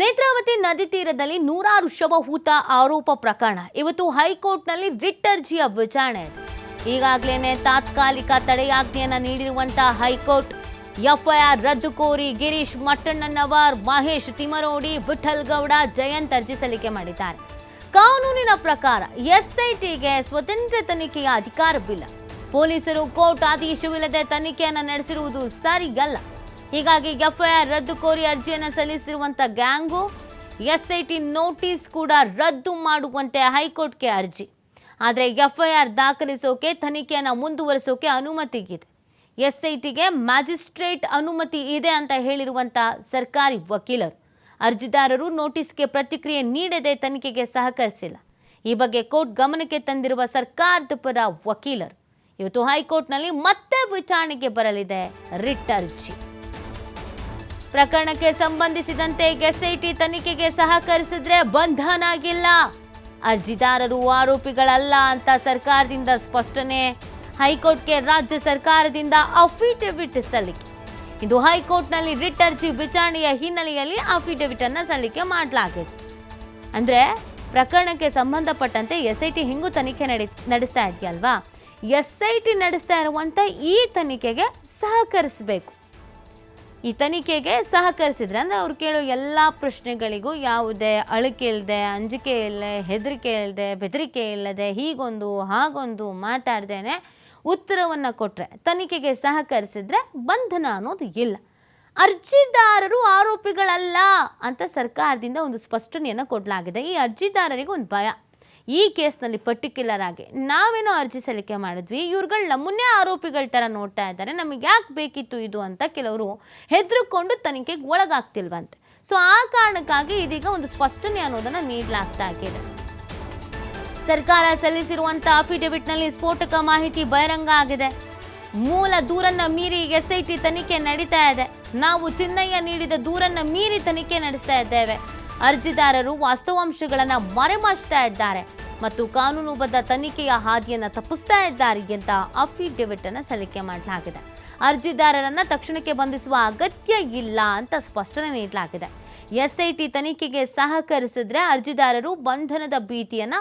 ನೇತ್ರಾವತಿ ನದಿ ತೀರದಲ್ಲಿ ನೂರಾರು ಶವಹೂತ ಆರೋಪ ಪ್ರಕರಣ. ಇವತ್ತು ಹೈಕೋರ್ಟ್ನಲ್ಲಿ ರಿಟ್ ಅರ್ಜಿಯ ವಿಚಾರಣೆ. ಈಗಾಗಲೇ ತಾತ್ಕಾಲಿಕ ತಡೆಯಾಜ್ಞೆಯನ್ನು ನೀಡಿರುವಂತಹ ಹೈಕೋರ್ಟ್, ಎಫ್ಐಆರ್ ರದ್ದು ಕೋರಿ ಗಿರೀಶ್ ಮಟ್ಟಣ್ಣನವರ್ ಮಹೇಶ್ ತಿಮರೋಡಿ ವಿಠಲ್ ಗೌಡ ಜಯಂತ್ ಅರ್ಜಿ ಸಲ್ಲಿಕೆ ಮಾಡಿದ್ದಾರೆ. ಕಾನೂನಿನ ಪ್ರಕಾರ ಎಸ್ಐಟಿಗೆ ಸ್ವತಂತ್ರ ತನಿಖೆಯ ಅಧಿಕಾರವಿಲ್ಲ. ಪೊಲೀಸರು ಕೋರ್ಟ್ ಆದೇಶವಿಲ್ಲದೆ ತನಿಖೆಯನ್ನು ನಡೆಸಿರುವುದು ಸರಿಯಲ್ಲ. ಹೀಗಾಗಿ ಎಫ್ಐಆರ್ ರದ್ದು ಕೋರಿ ಅರ್ಜಿಯನ್ನು ಸಲ್ಲಿಸಿರುವಂಥ ಗ್ಯಾಂಗು, ಎಸ್ಐಟಿ ನೋಟಿಸ್ ಕೂಡ ರದ್ದು ಮಾಡುವಂತೆ ಹೈಕೋರ್ಟ್ಗೆ ಅರ್ಜಿ. ಆದರೆ ಎಫ್ಐಆರ್ ದಾಖಲಿಸೋಕೆ, ತನಿಖೆಯನ್ನು ಮುಂದುವರಿಸೋಕೆ ಅನುಮತಿ ಇದೆ ಎಸ್ಐಟಿಗೆ ಮ್ಯಾಜಿಸ್ಟ್ರೇಟ್ ಅನುಮತಿ ಇದೆ ಅಂತ ಹೇಳಿರುವಂಥ ಸರ್ಕಾರಿ ವಕೀಲರು. ಅರ್ಜಿದಾರರು ನೋಟಿಸ್ಗೆ ಪ್ರತಿಕ್ರಿಯೆ ನೀಡದೆ ತನಿಖೆಗೆ ಸಹಕರಿಸಿಲ್ಲ. ಈ ಬಗ್ಗೆ ಕೋರ್ಟ್ ಗಮನಕ್ಕೆ ತಂದಿರುವ ಸರ್ಕಾರದ ಪರ ವಕೀಲರು. ಇವತ್ತು ಹೈಕೋರ್ಟ್ನಲ್ಲಿ ಮತ್ತೆ ವಿಚಾರಣೆಗೆ ಬರಲಿದೆ ರಿಟ್ ಅರ್ಜಿ. ಪ್ರಕರಣಕ್ಕೆ ಸಂಬಂಧಿಸಿದಂತೆ ಎಸ್ಐಟಿ ತನಿಖೆಗೆ ಸಹಕರಿಸಿದ್ರೆ ಬಂಧನ ಆಗಿಲ್ಲ ಅರ್ಜಿದಾರರು ಆರೋಪಿಗಳಲ್ಲ ಅಂತ ಸರ್ಕಾರದಿಂದ ಸ್ಪಷ್ಟನೆ. ಹೈಕೋರ್ಟ್ಗೆ ರಾಜ್ಯ ಸರ್ಕಾರದಿಂದ ಅಫಿಡವಿಟ್ ಸಲ್ಲಿಕೆ. ಇದು ಹೈಕೋರ್ಟ್ನಲ್ಲಿ ರಿಟ್ ಅರ್ಜಿ ವಿಚಾರಣೆಯ ಹಿನ್ನೆಲೆಯಲ್ಲಿ ಅಫಿಡವಿಟ್ ಅನ್ನ ಸಲ್ಲಿಕೆ ಮಾಡಲಾಗಿದೆ. ಅಂದ್ರೆ ಪ್ರಕರಣಕ್ಕೆ ಸಂಬಂಧಪಟ್ಟಂತೆ ಎಸ್ ಐ ಟಿ ಹಿಂಗೂ ತನಿಖೆ ನಡೆ, ನಡೆಸ್ತಾ ಇದೆಯಲ್ವಾ? ಎಸ್ ಐ ಟಿ ನಡೆಸ್ತಾ ಇರುವಂಥ ಈ ತನಿಖೆಗೆ ಸಹಕರಿಸಬೇಕು. ಈ ತನಿಖೆಗೆ ಸಹಕರಿಸಿದ್ರೆ, ಅಂದರೆ ಅವ್ರು ಕೇಳೋ ಎಲ್ಲ ಪ್ರಶ್ನೆಗಳಿಗೂ ಯಾವುದೇ ಅಳಕೆ ಇಲ್ಲದೆ ಅಂಜಿಕೆ ಇಲ್ಲದೆ ಹೆದರಿಕೆ ಇಲ್ಲದೆ ಬೆದರಿಕೆ ಇಲ್ಲದೆ, ಹೀಗೊಂದು, ಹಾಗೊಂದು ಮಾತಾಡ್ದೇನೆ ಉತ್ತರವನ್ನು ಕೊಟ್ಟರೆ ತನಿಖೆಗೆ ಸಹಕರಿಸಿದ್ರೆ ಬಂಧನ ಅನ್ನೋದು ಇಲ್ಲ. ಅರ್ಜಿದಾರರು ಆರೋಪಿಗಳಲ್ಲ ಅಂತ ಸರ್ಕಾರದಿಂದ ಒಂದು ಸ್ಪಷ್ಟನೆಯನ್ನು ಕೊಡಲಾಗಿದೆ. ಈ ಅರ್ಜಿದಾರರಿಗೆ ಒಂದು ಭಯ. ಈ ಕೇಸ್ನಲ್ಲಿ ಪರ್ಟಿಕ್ಯುಲರ್ ಆಗಿ ನಾವೇನೋ ಅರ್ಜಿ ಸಲ್ಲಿಕೆ ಮಾಡಿದ್ವಿ ಇವ್ರುಗಳು ನಮ್ಮನ್ನೇ ಆರೋಪಿಗಳ ಥರ ನೋಡ್ತಾ ಇದ್ದಾರೆ, ನಮಗೆ ಯಾಕೆ ಬೇಕಿತ್ತು ಇದು ಅಂತ ಕೆಲವರು ಹೆದರುಕೊಂಡು ತನಿಖೆಗೆ ಒಳಗಾಗ್ತಿಲ್ವಂತೆ. ಸೊ ಆ ಕಾರಣಕ್ಕಾಗಿ ಇದೀಗ ಒಂದು ಸ್ಪಷ್ಟನೆ ಅನ್ನೋದನ್ನು ನೀಡಲಾಗ್ತಾ ಇದೆ. ಸರ್ಕಾರ ಸಲ್ಲಿಸಿರುವಂಥ ಅಫಿಡವಿಟ್ನಲ್ಲಿ ಸ್ಫೋಟಕ ಮಾಹಿತಿ ಬಹಿರಂಗ ಆಗಿದೆ. ಮೂಲ ದೂರನ್ನ ಮೀರಿ ಎಸ್ಐಟಿ ತನಿಖೆ ನಡೀತಾ ಇದೆ. ನಾವು ಚಿನ್ನಯ್ಯ ನೀಡಿದ ದೂರನ್ನ ಮೀರಿ ತನಿಖೆ ನಡೆಸ್ತಾ ಇದ್ದೇವೆ. ಅರ್ಜಿದಾರರು ವಾಸ್ತವಾಂಶಗಳನ್ನು ಮರೆಮಾಚ್ತಾ ಇದ್ದಾರೆ ಮತ್ತು ಕಾನೂನುಬದ್ಧ ತನಿಖೆಯ ಹಾದಿಯನ್ನು ತಪ್ಪಿಸ್ತಾ ಇದ್ದಾರೆ ಅಂತ ಅಫಿಡೆವಿಟ್ ಅನ್ನು ಸಲ್ಲಿಕೆ ಮಾಡಲಾಗಿದೆ. ಅರ್ಜಿದಾರರನ್ನ ತಕ್ಷಣಕ್ಕೆ ಬಂಧಿಸುವ ಅಗತ್ಯ ಇಲ್ಲ ಅಂತ ಸ್ಪಷ್ಟನೆ ನೀಡಲಾಗಿದೆ. ಎಸ್ಐಟಿ ತನಿಖೆಗೆ ಸಹಕರಿಸಿದ್ರೆ ಅರ್ಜಿದಾರರು ಬಂಧನದ ಭೀತಿಯನ್ನ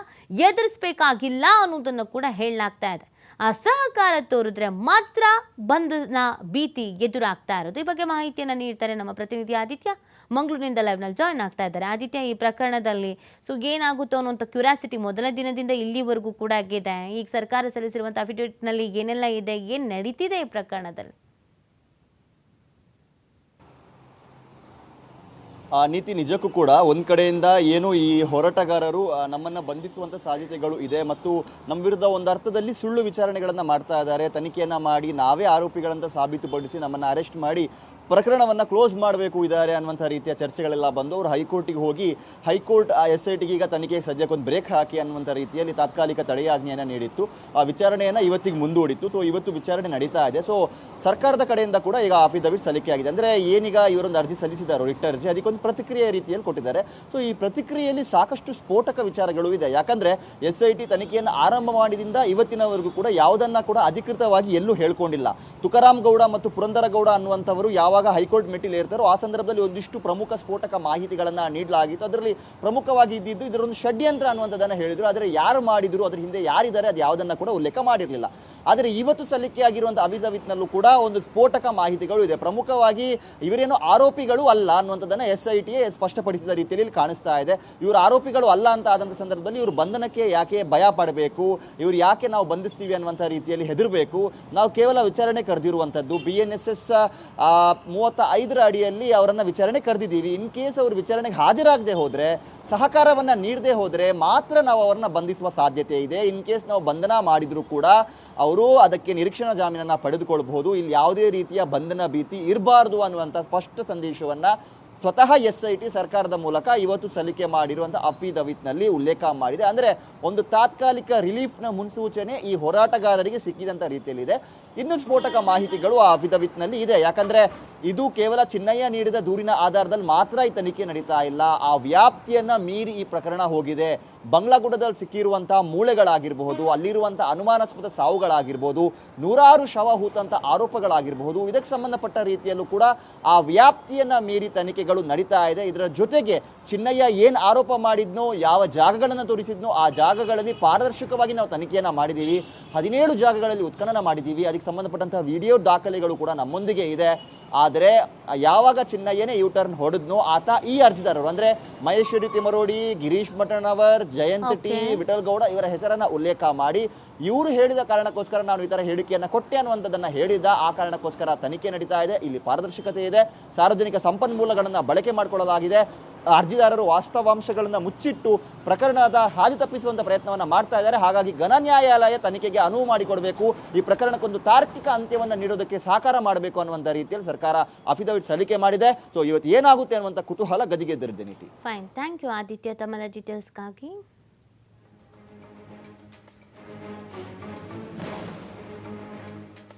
ಎದುರಿಸಬೇಕಾಗಿಲ್ಲ ಅನ್ನೋದನ್ನು ಕೂಡ ಹೇಳಲಾಗ್ತಾ ಇದೆ. ಅಸಹಕಾರ ತೋರಿದ್ರೆ ಮಾತ್ರ ಬಂಧನ ಭೀತಿ ಎದುರಾಗ್ತಾ ಇರೋದು. ಈ ಬಗ್ಗೆ ಮಾಹಿತಿಯನ್ನು ನೀಡ್ತಾರೆ ನಮ್ಮ ಪ್ರತಿನಿಧಿ ಆದಿತ್ಯ. ಮಂಗಳೂರಿನಿಂದ ಲೈವ್ನಲ್ಲಿ ಜಾಯ್ನ್ ಆಗ್ತಾ ಇದ್ದಾರೆ. ಆದಿತ್ಯ, ಈ ಪ್ರಕರಣದಲ್ಲಿ ಸೊ ಏನಾಗುತ್ತೋ ಅನ್ನುವಂಥ ಕ್ಯೂರಿಯಾಸಿಟಿ ಮೊದಲ ದಿನದಿಂದ ಇಲ್ಲಿವರೆಗೂ ಕೂಡ ಆಗಿದೆ. ಈಗ ಸರ್ಕಾರ ಸಲ್ಲಿಸಿರುವಂಥ ಅಫಿಡವಿಟ್ನಲ್ಲಿ ಏನೆಲ್ಲ ಇದೆ, ಏನು ನಡೀತಿದೆ ಈ ಪ್ರಕರಣದಲ್ಲಿ? ಆ ನೀತಿ ನಿಜಕ್ಕೂ ಕೂಡ ಒಂದು ಕಡೆಯಿಂದ ಏನು ಈ ಹೋರಾಟಗಾರರು ನಮ್ಮನ್ನು ಬಂಧಿಸುವಂಥ ಸಾಧ್ಯತೆಗಳು ಇದೆ ಮತ್ತು ನಮ್ಮ ವಿರುದ್ಧ ಒಂದು ಅರ್ಥದಲ್ಲಿ ಸುಳ್ಳು ವಿಚಾರಣೆಗಳನ್ನು ಮಾಡ್ತಾ ಇದ್ದಾರೆ. ತನಿಖೆಯನ್ನು ಮಾಡಿ, ನಾವೇ ಆರೋಪಿಗಳಂತ ಸಾಬೀತುಪಡಿಸಿ ನಮ್ಮನ್ನು ಅರೆಸ್ಟ್ ಮಾಡಿ, ಪ್ರಕರಣವನ್ನು ಕ್ಲೋಸ್ ಮಾಡಬೇಕು ಇದ್ದಾರೆ ಅನ್ನುವಂಥ ರೀತಿಯ ಚರ್ಚೆಗಳೆಲ್ಲ ಬಂದು ಅವರು ಹೈಕೋರ್ಟಿಗೆ ಹೋಗಿ, ಹೈಕೋರ್ಟ್, ಆ ಎಸ್ ಐ ಟಿಗೆ ಈಗ ತನಿಖೆಗೆ ಸದ್ಯಕ್ಕೆ ಒಂದು ಬ್ರೇಕ್ ಹಾಕಿ ಅನ್ನುವಂಥ ರೀತಿಯಲ್ಲಿ ತಾತ್ಕಾಲಿಕ ತಡೆಯಾಜ್ಞೆಯನ್ನು ನೀಡಿತ್ತು. ಆ ವಿಚಾರಣೆಯನ್ನು ಇವತ್ತಿಗೆ ಮುಂದೂಡಿತ್ತು. ಸೊ ಇವತ್ತು ವಿಚಾರಣೆ ನಡೀತಾ ಇದೆ. ಸೊ ಸರ್ಕಾರದ ಕಡೆಯಿಂದ ಕೂಡ ಈಗ ಅಫಿಡವಿಟ್ ಸಲ್ಲಿಕೆ ಆಗಿದೆ ಅಂದರೆ, ಏನೀಗ ಇವರೊಂದು ಅರ್ಜಿ ಸಲ್ಲಿಸಿದ್ದಾರೆ ರಿಟ್ ಅರ್ಜಿ, ಅದಕ್ಕೊಂದು ಪ್ರತಿಕ್ರಿಯೆ ರೀತಿಯಲ್ಲಿ ಕೊಟ್ಟಿದ್ದಾರೆ. ಸೊ ಈ ಪ್ರತಿಕ್ರಿಯೆಯಲ್ಲಿ ಸಾಕಷ್ಟು ಸ್ಫೋಟಕ ವಿಚಾರಗಳು ಇದೆ. ಯಾಕಂದ್ರೆ ಎಸ್ ಐ ಟಿ ತನಿಖೆಯನ್ನು ಆರಂಭ ಮಾಡಿದಿಂದ ಇವತ್ತಿನವರೆಗೂ ಕೂಡ ಯಾವುದನ್ನ ಕೂಡ ಅಧಿಕೃತವಾಗಿ ಎಲ್ಲೂ ಹೇಳ್ಕೊಂಡಿಲ್ಲ. ತುಕಾರಾಮ್ ಗೌಡ ಮತ್ತು ಪುರಂದರ ಗೌಡ ಅನ್ನುವಂಥವರು ಯಾವಾಗ ಹೈಕೋರ್ಟ್ ಮೆಟ್ಟಿಲು ಇರ್ತಾರೋ ಆ ಸಂದರ್ಭದಲ್ಲಿ ಒಂದಿಷ್ಟು ಪ್ರಮುಖ ಸ್ಫೋಟಕ ಮಾಹಿತಿಗಳನ್ನ ನೀಡಲಾಗಿತ್ತು. ಅದರಲ್ಲಿ ಪ್ರಮುಖವಾಗಿ ಇದ್ದಿದ್ದು ಇದರೊಂದು ಷಡ್ಯಂತ್ರ ಅನ್ನುವಂಥದ್ದನ್ನು ಹೇಳಿದರು. ಆದರೆ ಯಾರು ಮಾಡಿದ್ರು, ಅದರ ಹಿಂದೆ ಯಾರಿದ್ದಾರೆ, ಅದು ಯಾವುದನ್ನ ಕೂಡ ಉಲ್ಲೇಖ ಮಾಡಿರಲಿಲ್ಲ. ಆದರೆ ಇವತ್ತು ಸಲ್ಲಿಕೆಯಾಗಿರುವಂಥ ಅಭಿದವಿತ್ನಲ್ಲೂ ಕೂಡ ಒಂದು ಸ್ಫೋಟಕ ಮಾಹಿತಿಗಳು ಇದೆ. ಪ್ರಮುಖವಾಗಿ ಇವರೇನು ಆರೋಪಿಗಳು ಅಲ್ಲ ಅನ್ನುವಂಥದ್ದನ್ನು ಎಸ್ ಟಿ ಸ್ಪಷ್ಟಪಡಿಸಿದ ರೀತಿಯಲ್ಲಿ ಕಾಣಿಸ್ತಾ ಇದೆ. ಇವರು ಆರೋಪಿಗಳು ಅಲ್ಲ ಅಂತ ಆದಂಥ ಸಂದರ್ಭದಲ್ಲಿ ಇವರು ಬಂಧನಕ್ಕೆ ಯಾಕೆ ಭಯ ಪಡಬೇಕು? ಇವರು ಯಾಕೆ ನಾವು ಬಂಧಿಸ್ತೀವಿ ಅನ್ನುವಂಥ ರೀತಿಯಲ್ಲಿ ಹೆದರಬೇಕು? ನಾವು ಕೇವಲ ವಿಚಾರಣೆ ಕರೆದಿರುವಂಥದ್ದು ಬಿ ಎನ್ ಎಸ್ ಎಸ್ ಮೂವತ್ತ ಐದರ ಅಡಿಯಲ್ಲಿ ಅವರನ್ನು ವಿಚಾರಣೆ ಕರೆದಿದ್ದೀವಿ. ಇನ್ ಕೇಸ್ ಅವರು ವಿಚಾರಣೆಗೆ ಹಾಜರಾಗದೆ ಹೋದರೆ, ಸಹಕಾರವನ್ನು ನೀಡದೆ ಹೋದರೆ ಮಾತ್ರ ನಾವು ಅವರನ್ನು ಬಂಧಿಸುವ ಸಾಧ್ಯತೆ ಇದೆ. ಇನ್ ಕೇಸ್ ನಾವು ಬಂಧನ ಮಾಡಿದರೂ ಕೂಡ ಅವರು ಅದಕ್ಕೆ ನಿರೀಕ್ಷಣಾ ಜಾಮೀನನ್ನು ಪಡೆದುಕೊಳ್ಳಬಹುದು ಇಲ್ಲಿ ಯಾವುದೇ ರೀತಿಯ ಬಂಧನ ಭೀತಿ ಇರಬಾರ್ದು ಅನ್ನುವಂಥ ಸ್ಪಷ್ಟ ಸಂದೇಶವನ್ನು ಸ್ವತಃ ಎಸ್ ಐ ಟಿ ಸರ್ಕಾರದ ಮೂಲಕ ಇವತ್ತು ಸಲ್ಲಿಕೆ ಮಾಡಿರುವಂಥ ಅಫಿಡವಿಟ್ನಲ್ಲಿ ಉಲ್ಲೇಖ ಮಾಡಿದೆ. ಅಂದರೆ ಒಂದು ತಾತ್ಕಾಲಿಕ ರಿಲೀಫ್ನ ಮುನ್ಸೂಚನೆ ಈ ಹೋರಾಟಗಾರರಿಗೆ ಸಿಕ್ಕಿದಂಥ ರೀತಿಯಲ್ಲಿದೆ. ಇನ್ನು ಸ್ಫೋಟಕ ಮಾಹಿತಿಗಳು ಆ ಅಫಿಡವಿಟ್ನಲ್ಲಿ ಇದೆ. ಯಾಕಂದರೆ ಇದು ಕೇವಲ ಚಿನ್ನಯ್ಯ ನೀಡಿದ ದೂರಿನ ಆಧಾರದಲ್ಲಿ ಮಾತ್ರ ಈ ತನಿಖೆ ನಡೀತಾ ಇಲ್ಲ. ಆ ವ್ಯಾಪ್ತಿಯನ್ನು ಮೀರಿ ಈ ಪ್ರಕರಣ ಹೋಗಿದೆ. ಬಂಗ್ಲಾಗುಡದಲ್ಲಿ ಸಿಕ್ಕಿರುವಂಥ ಮೂಳೆಗಳಾಗಿರಬಹುದು ಅಲ್ಲಿರುವಂಥ ಅನುಮಾನಾಸ್ಪದ ಸಾವುಗಳಾಗಿರ್ಬೋದು ನೂರಾರು ಶವ ಹೂತಂಥ ಆರೋಪಗಳಾಗಿರಬಹುದು. ಇದಕ್ಕೆ ಸಂಬಂಧಪಟ್ಟ ರೀತಿಯಲ್ಲೂ ಕೂಡ ಆ ವ್ಯಾಪ್ತಿಯನ್ನು ಮೀರಿ ತನಿಖೆಗಳು ತನಿಖೆಗಳು ನಡೀತಾ ಇದೆ. ಇದರ ಜೊತೆಗೆ ಚಿನ್ನಯ್ಯ ಏನು ಆರೋಪ ಮಾಡಿದ್ನೋ, ಯಾವ ಜಾಗಗಳನ್ನು ತೋರಿಸಿದ್ನೋ, ಆ ಜಾಗಗಳಲ್ಲಿ ಪಾರದರ್ಶಕವಾಗಿ ನಾವು ತನಿಖೆಯನ್ನು ಮಾಡಿದ್ದೀವಿ. ಹದಿನೇಳು ಜಾಗಗಳಲ್ಲಿ ಉತ್ಖನನ ಮಾಡಿದ್ದೀವಿ. ಅದಕ್ಕೆ ಸಂಬಂಧಪಟ್ಟಂತಹ ವಿಡಿಯೋ ದಾಖಲೆಗಳು ಕೂಡ ನಮ್ಮೊಂದಿಗೆ ಇದೆ. ಆದರೆ ಯಾವಾಗ ಚಿನ್ನಯ್ಯನೇ ಯು ಟರ್ನ್ ಹೊಡೆದ್ನು ಆತ ಈ ಅರ್ಜಿದಾರರು ಅಂದ್ರೆ ಮಹೇಶ್ವರಿ ತಿಮರೋಡಿ ಗಿರೀಶ್ ಮಠಣ್ಣವರ್ ಜಯಂತ್ ಟಿ ವಿಠಲ್ಗೌಡ ವಿಠಲ್ ಗೌಡ ಇವರ ಹೆಸರನ್ನ ಉಲ್ಲೇಖ ಮಾಡಿ ಇವರು ಹೇಳಿದ ಕಾರಣಕ್ಕೋಸ್ಕರ ನಾನು ಈ ತರ ಹೇಳಿಕೆಯನ್ನ ಕೊಟ್ಟೆ ಅನ್ನುವಂಥದ್ದನ್ನ ಹೇಳಿದ ಆ ಕಾರಣಕ್ಕೋಸ್ಕರ ತನಿಖೆ ನಡೀತಾ ಇದೆ. ಇಲ್ಲಿ ಪಾರದರ್ಶಕತೆ ಇದೆ. ಸಾರ್ವಜನಿಕ ಸಂಪನ್ಮೂಲಗಳನ್ನ ಬಳಕೆ ಮಾಡಿಕೊಳ್ಳಲಾಗಿದೆ. ಅರ್ಜಿದಾರರು ವಾಸ್ತವಾಂಶಗಳನ್ನು ಮುಚ್ಚಿಟ್ಟು ಪ್ರಕರಣದ ಹಾದಿ ತಪ್ಪಿಸುವಂತ ಪ್ರಯತ್ನವನ್ನು ಮಾಡ್ತಾ ಇದ್ದಾರೆ. ಹಾಗಾಗಿ ಘನ ನ್ಯಾಯಾಲಯ ತನಿಖೆಗೆ ಅನುವು ಮಾಡಿಕೊಡಬೇಕು. ಈ ಪ್ರಕರಣಕ್ಕೊಂದು ತಾರ್ಕಿಕ ಅಂತ್ಯವನ್ನು ನೀಡೋದಕ್ಕೆ ಸಹಕಾರ ಮಾಡಬೇಕು ಅನ್ನುವಂಥ ರೀತಿಯಲ್ಲಿ ಸರ್ಕಾರ ಅಫಿಡವಿಟ್ ಸಲ್ಲಿಕೆ ಮಾಡಿದೆ. ಸೊ ಇವತ್ತು ಏನಾಗುತ್ತೆ ಅನ್ನುವಂಥ ಕುತೂಹಲ ಗದಿಗೆದ್ದಿರಿದೆ ನೀಟಿ ಫೈನ್ ಥ್ಯಾಂಕ್ ಯು ಆದಿತ್ಯ. ತಮ್ಮ ಡೀಟೇಲ್ಸ್ಗಾಗಿ